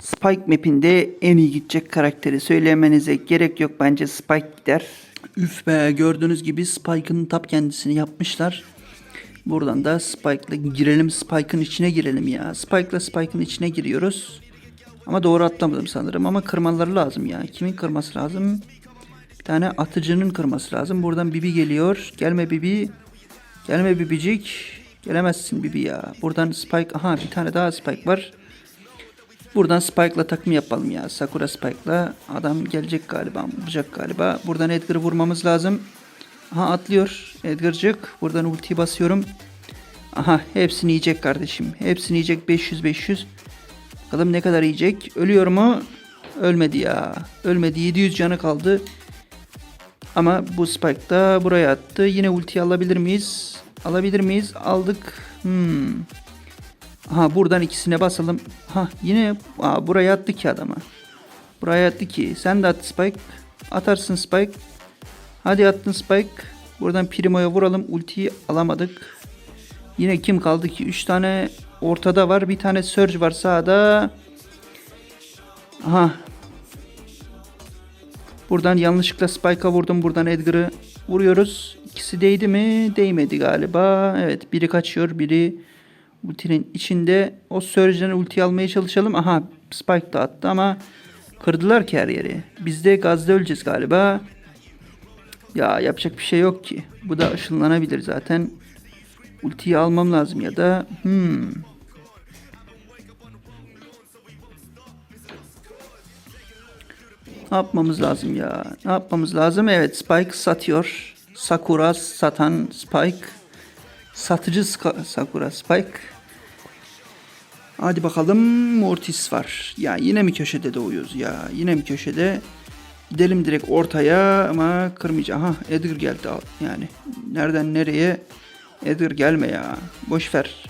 Spike map'inde en iyi gidecek karakteri söylemenize gerek yok. Bence Spike gider. Üf be gördüğünüz gibi Spike'ın tap kendisini yapmışlar. Buradan da Spike'la girelim. Spike'ın içine girelim ya. Spike'la Spike'ın içine giriyoruz. Ama doğru atlamadım sanırım ama kırmaları lazım ya. Kimin kırması lazım? Bir tane atıcının kırması lazım. Buradan Bibi geliyor. Gelme Bibi. Gelme Bibicik. Gelemezsin Bibi ya. Buradan Spike. Aha bir tane daha Spike var. Buradan Spike'la takım yapalım ya. Sakura Spike'la. Adam gelecek galiba. Vuracak galiba. Buradan Edgar'ı vurmamız lazım. Aha atlıyor. Edgar'cık. Buradan ultiyi basıyorum. Aha hepsini yiyecek kardeşim. Hepsini yiyecek 500-500. Bakalım ne kadar yiyecek. Ölüyor mu? Ölmedi ya. Ölmedi. 700 canı kaldı. Ama bu Spike da buraya attı. Yine ulti alabilir miyiz? Alabilir miyiz? Aldık. Hmm. Aha buradan ikisine basalım. Ha yine aa, buraya attı ki adama. Buraya attı ki. Sen de at Spike. Atarsın Spike. Hadi attın Spike. Buradan Primo'ya vuralım. Ultiyi alamadık. Yine kim kaldı ki? 3 tane ortada var. Bir tane Surge var sağda. Aha. Buradan yanlışlıkla Spike'a vurdum. Buradan Edgar'ı vuruyoruz. İkisi değdi mi? Değmedi galiba. Evet biri kaçıyor. Biri ultinin içinde. O Surge'den ulti almaya çalışalım. Aha Spike da attı ama kırdılar ki her yeri. Biz de gazda öleceğiz galiba. Ya yapacak bir şey yok ki. Bu da ışınlanabilir zaten. Ultiyi almam lazım ya da hmm. Ne yapmamız lazım ya? Ne yapmamız lazım? Evet Spike satıyor. Sakura satan Spike. Satıcı Sakura Spike. Hadi bakalım Mortis var. Ya yine mi köşede doğuyoruz ya? Yine mi köşede? Gidelim direkt ortaya ama kırmayacağım. Aha Edgar geldi. Yani nereden nereye? Edgar gelme ya. Boş ver.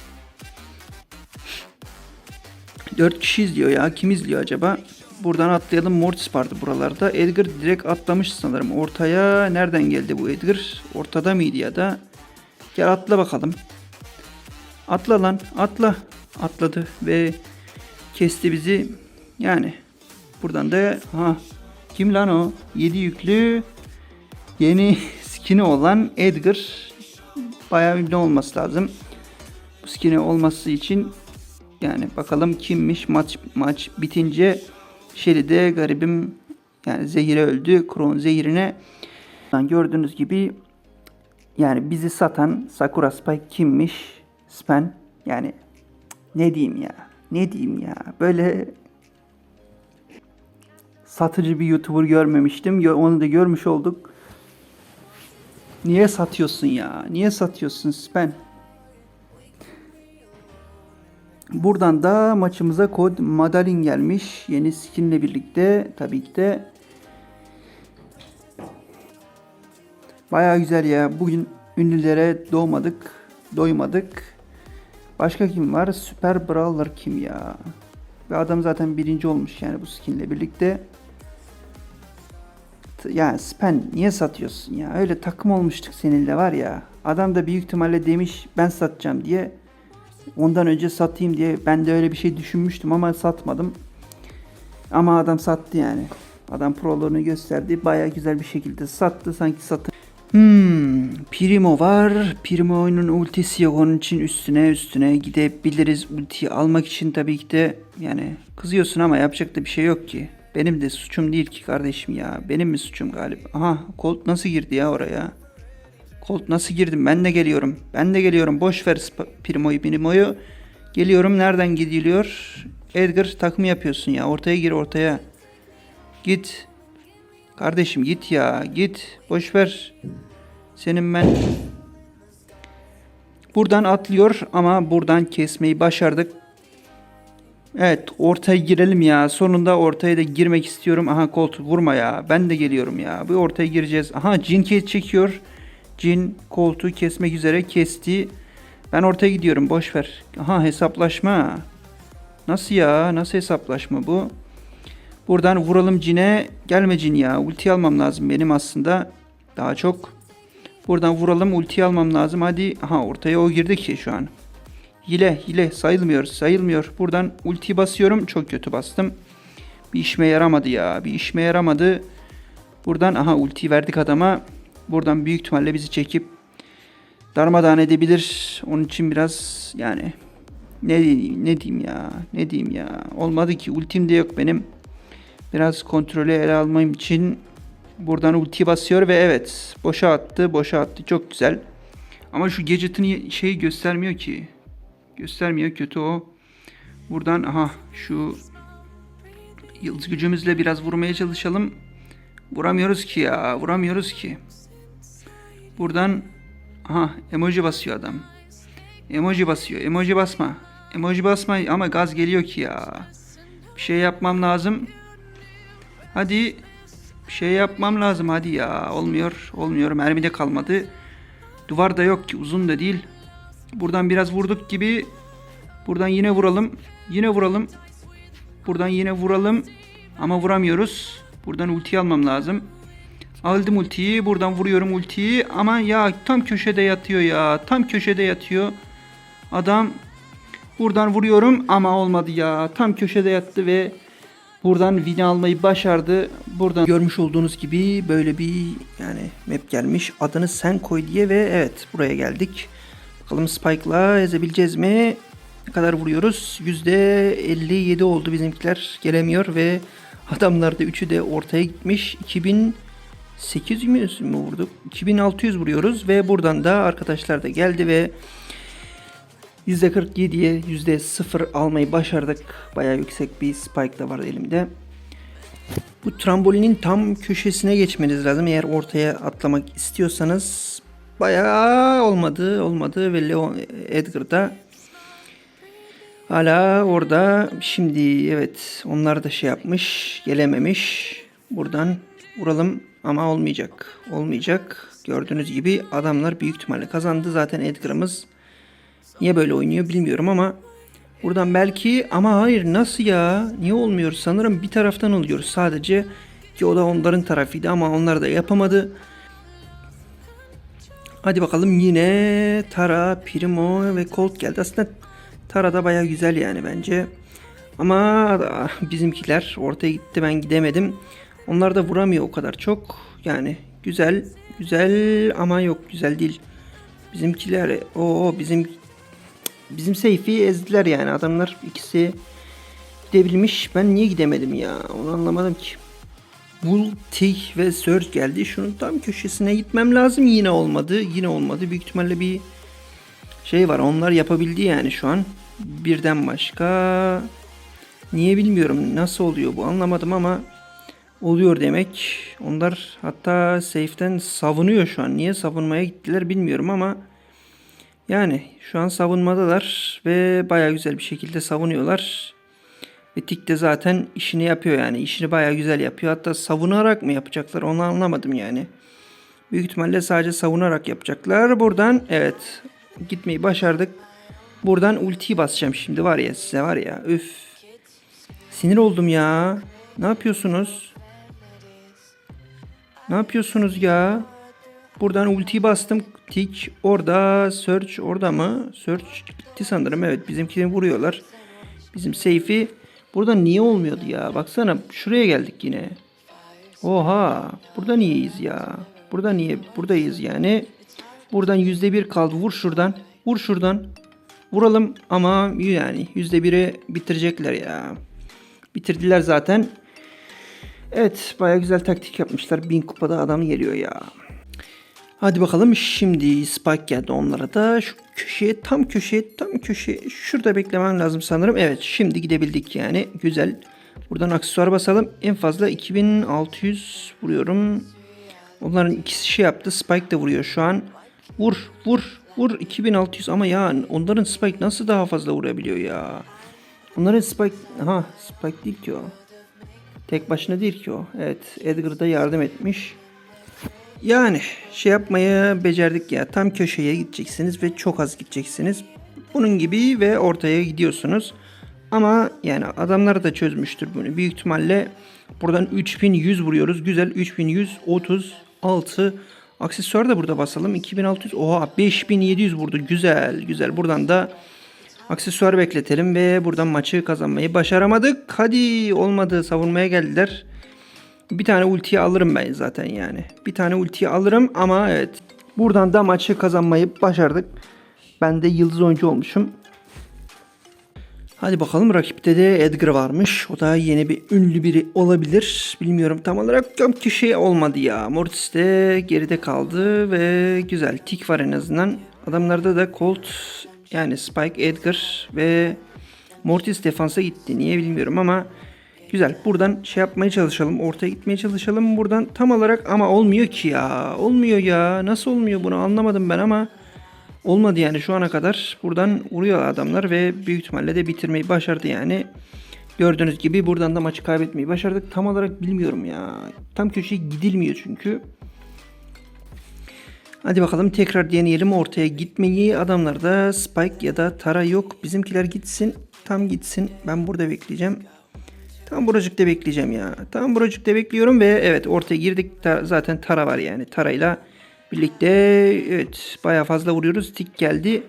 4 kişi izliyor ya. Kim izliyor acaba? Buradan atlayalım. Mortis vardı buralarda. Edgar direkt atlamış sanırım. Ortaya nereden geldi bu Edgar? Ortada mıydı ya da? Gel atla bakalım. Atla lan. Atla. Atladı ve kesti bizi. Yani buradan da ha kim lan o? 7 yüklü yeni skin'i olan Edgar bayağı ünlü olması lazım. Bu skin'i olması için yani bakalım kimmiş maç maç bitince Shelly'de garibim yani zehire öldü. Kron zehirine gördüğünüz gibi yani bizi satan Sakura Spike kimmiş? Spen yani ne diyeyim ya? Ne diyeyim ya? Böyle satıcı bir YouTuber görmemiştim. Gö- Onu da görmüş olduk. Niye satıyorsun ya? Niye satıyorsun Spen? Buradan da maçımıza kod Madalin gelmiş. Yeni skinle birlikte tabii ki de. Baya güzel ya. Bugün ünlülere doğmadık. Doymadık. Başka kim var? Süper Brawler kim ya? Ve adam zaten birinci olmuş yani bu skinle birlikte. Ya Spen niye satıyorsun ya? Öyle takım olmuştuk seninle var ya. Adam da büyük ihtimalle demiş ben satacağım diye. Ondan önce satayım diye ben de öyle bir şey düşünmüştüm ama satmadım. Ama adam sattı yani. Adam proluğunu gösterdi. Baya güzel bir şekilde sattı. Sanki satın. Hmm, Primo var. Primo'nun ultisi yok. Onun için üstüne üstüne gidebiliriz. Ultiyi almak için tabii ki de yani kızıyorsun ama yapacak da bir şey yok ki. Benim de suçum değil ki kardeşim ya. Benim mi suçum galiba? Aha Colt nasıl girdi ya oraya? Colt nasıl girdim? Ben de geliyorum. Ben de geliyorum. Boş ver Primo'yu, Primo'yu. Geliyorum. Nereden gidiliyor? Edgar takım yapıyorsun ya. Ortaya gir ortaya. Git. Kardeşim git ya. Git. Boş ver. Senin ben Buradan atlıyor ama buradan kesmeyi başardık. Evet ortaya girelim ya. Sonunda ortaya da girmek istiyorum. Aha Colt vurma ya. Ben de geliyorum ya. Bir ortaya gireceğiz. Aha Jin çekiyor. Jin Colt'u kesmek üzere kesti. Ben ortaya gidiyorum. Boş ver. Aha hesaplaşma. Nasıl ya? Nasıl hesaplaşma bu? Buradan vuralım Jin'e. Gelme Jin ya. Ulti almam lazım benim aslında. Daha çok. Buradan vuralım. Ulti almam lazım. Hadi. Aha ortaya o girdi ki şu an. Hile hile sayılmıyor sayılmıyor. Buradan ulti basıyorum. Çok kötü bastım. Bir işime yaramadı ya. Bir işime yaramadı. Buradan aha ulti verdik adama. Buradan büyük ihtimalle bizi çekip darmadağın edebilir. Onun için biraz yani ne diyeyim, ne diyeyim ya ne diyeyim ya olmadı ki ultim de yok benim. Biraz kontrolü ele almam için buradan ulti basıyor ve evet boşa attı boşa attı çok güzel. Ama şu gadget'ın şeyi göstermiyor ki. Göstermiyor kötü o. Buradan aha şu yıldız gücümüzle biraz vurmaya çalışalım. Vuramıyoruz ki ya vuramıyoruz ki. Buradan aha emoji basıyor adam. Emoji basıyor. Emoji basma. Emoji basma ama gaz geliyor ki ya. Bir şey yapmam lazım. Hadi şey yapmam lazım hadi ya. Olmuyor. Olmuyor. Mermi de kalmadı. Duvar da yok ki. Uzun da değil. Buradan biraz vurduk gibi. Buradan yine vuralım. Yine vuralım. Buradan yine vuralım. Ama vuramıyoruz. Buradan ulti almam lazım. Aldım ultiyi. Buradan vuruyorum ultiyi. Ama ya tam köşede yatıyor ya. Tam köşede yatıyor. Adam buradan vuruyorum ama olmadı ya. Tam köşede yattı ve buradan win almayı başardı. Buradan görmüş olduğunuz gibi böyle bir yani map gelmiş. Adını sen koy diye ve evet buraya geldik. Bakalım Spike'la ezebileceğiz mi? Ne kadar vuruyoruz? %57 oldu bizimkiler. Gelemiyor ve adamlar da 3'ü de ortaya gitmiş. 2800 mü vurduk? 2600 vuruyoruz ve buradan da arkadaşlar da geldi ve %47'ye %0 almayı başardık. Bayağı yüksek bir spike da var elimde. Bu trambolinin tam köşesine geçmeniz lazım. Eğer ortaya atlamak istiyorsanız bayağı olmadı. Olmadı ve Leon Edgar da hala orada. Şimdi evet onlar da şey yapmış. Gelememiş. Buradan vuralım ama olmayacak. Olmayacak. Gördüğünüz gibi adamlar büyük ihtimalle kazandı. Zaten Edgar'ımız Niye böyle oynuyor bilmiyorum ama buradan belki ama hayır nasıl ya? Niye olmuyor? Sanırım bir taraftan oluyor sadece ki o da onların tarafıydı ama onlar da yapamadı. Hadi bakalım yine Tara, Primo ve Colt geldi. Aslında Tara da baya güzel yani bence. Ama bizimkiler ortaya gitti ben gidemedim. Onlar da vuramıyor o kadar çok. Yani güzel güzel ama yok güzel değil. Bizimkiler o bizim bizim Seyfi ezdiler yani adamlar ikisi gidebilmiş. Ben niye gidemedim ya? Onu anlamadım ki. Bull, Tih ve Surge geldi. Şunun tam köşesine gitmem lazım. Yine olmadı. Yine olmadı. Büyük ihtimalle bir şey var. Onlar yapabildi yani şu an. Birden başka. Niye bilmiyorum. Nasıl oluyor bu anlamadım ama oluyor demek. Onlar hatta safe'ten savunuyor şu an. Niye savunmaya gittiler bilmiyorum ama yani şu an savunmadalar ve baya güzel bir şekilde savunuyorlar. Ve Tik de zaten işini yapıyor yani. işini baya güzel yapıyor. Hatta savunarak mı yapacaklar onu anlamadım yani. Büyük ihtimalle sadece savunarak yapacaklar. Buradan evet gitmeyi başardık. Buradan ultiyi basacağım şimdi var ya size var ya üf. Sinir oldum ya. Ne yapıyorsunuz? Ne yapıyorsunuz ya? Buradan ultiyi bastım. Tik orada. Search orada mı? Search gitti sanırım. Evet bizimkini vuruyorlar. Bizim safe'i. Burada niye olmuyordu ya? Baksana şuraya geldik yine. Oha. Burada niyeyiz ya? Burada niye? Buradayız yani. Buradan yüzde bir kaldı. Vur şuradan. Vur şuradan. Vuralım ama yani yüzde biri bitirecekler ya. Bitirdiler zaten. Evet baya güzel taktik yapmışlar. Bin kupada adam geliyor ya. Hadi bakalım şimdi Spike geldi onlara da. Şu köşeye tam köşeye tam köşeye şurada beklemem lazım sanırım. Evet şimdi gidebildik yani. Güzel. Buradan aksesuar basalım. En fazla 2600 vuruyorum. Onların ikisi şey yaptı. Spike de vuruyor şu an. Vur vur vur 2600 ama ya onların Spike nasıl daha fazla vurabiliyor ya. Onların Spike ha Spike değil ki o. Tek başına değil ki o. Evet Edgar da yardım etmiş. Yani şey yapmayı becerdik ya. Tam köşeye gideceksiniz ve çok az gideceksiniz. Bunun gibi ve ortaya gidiyorsunuz. Ama yani adamlar da çözmüştür bunu. Büyük ihtimalle buradan 3100 vuruyoruz. Güzel 3136 aksesuar da burada basalım. 2600 oha 5700 vurdu. Güzel güzel. Buradan da Aksesuar bekletelim ve buradan maçı kazanmayı başaramadık. Hadi olmadı savunmaya geldiler. Bir tane ultiyi alırım ben zaten yani. Bir tane ultiyi alırım ama evet. Buradan da maçı kazanmayı başardık. Ben de yıldız oyuncu olmuşum. Hadi bakalım rakipte de Edgar varmış. O da yeni bir ünlü biri olabilir. Bilmiyorum tam olarak yok ki şey olmadı ya. Mortis de geride kaldı ve güzel tik var en azından. Adamlarda da Colt yani Spike, Edgar ve Mortis defansa gitti. Niye bilmiyorum ama güzel. Buradan şey yapmaya çalışalım. Ortaya gitmeye çalışalım. Buradan tam olarak ama olmuyor ki ya. Olmuyor ya. Nasıl olmuyor bunu anlamadım ben ama olmadı yani şu ana kadar. Buradan vuruyor adamlar ve büyük ihtimalle de bitirmeyi başardı yani. Gördüğünüz gibi buradan da maçı kaybetmeyi başardık. Tam olarak bilmiyorum ya. Tam köşeye gidilmiyor çünkü. Hadi bakalım tekrar deneyelim ortaya gitmeyi. Adamlarda Spike ya da Tara yok. Bizimkiler gitsin. Tam gitsin. Ben burada bekleyeceğim. Tam buracıkta bekleyeceğim ya. Tam buracıkta bekliyorum ve evet ortaya girdik. Zaten Tara var yani. Tara'yla birlikte evet baya fazla vuruyoruz. Tik geldi.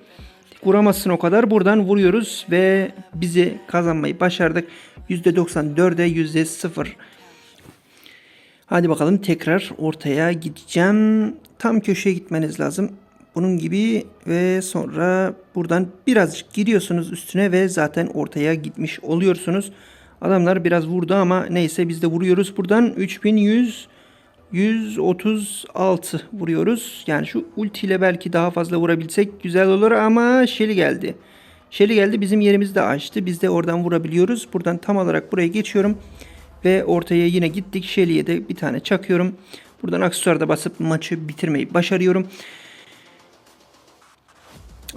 Tik vuramazsın o kadar. Buradan vuruyoruz ve bizi kazanmayı başardık. %94'e %0 Hadi bakalım tekrar ortaya gideceğim. Tam köşeye gitmeniz lazım. Bunun gibi ve sonra buradan birazcık giriyorsunuz üstüne ve zaten ortaya gitmiş oluyorsunuz. Adamlar biraz vurdu ama neyse biz de vuruyoruz. Buradan 3100 136 vuruyoruz. Yani şu ulti ile belki daha fazla vurabilsek güzel olur ama Shelly geldi. Shelly geldi bizim yerimizi de açtı. Biz de oradan vurabiliyoruz. Buradan tam olarak buraya geçiyorum. Ve ortaya yine gittik. Shelly'ye de bir tane çakıyorum. Buradan aksesuarda basıp maçı bitirmeyi başarıyorum.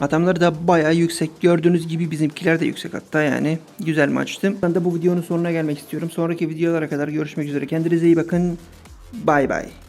Adamlar da bayağı yüksek. Gördüğünüz gibi bizimkiler de yüksek hatta yani. Güzel maçtı. Ben de bu videonun sonuna gelmek istiyorum. Sonraki videolara kadar görüşmek üzere. Kendinize iyi bakın. Bay bay.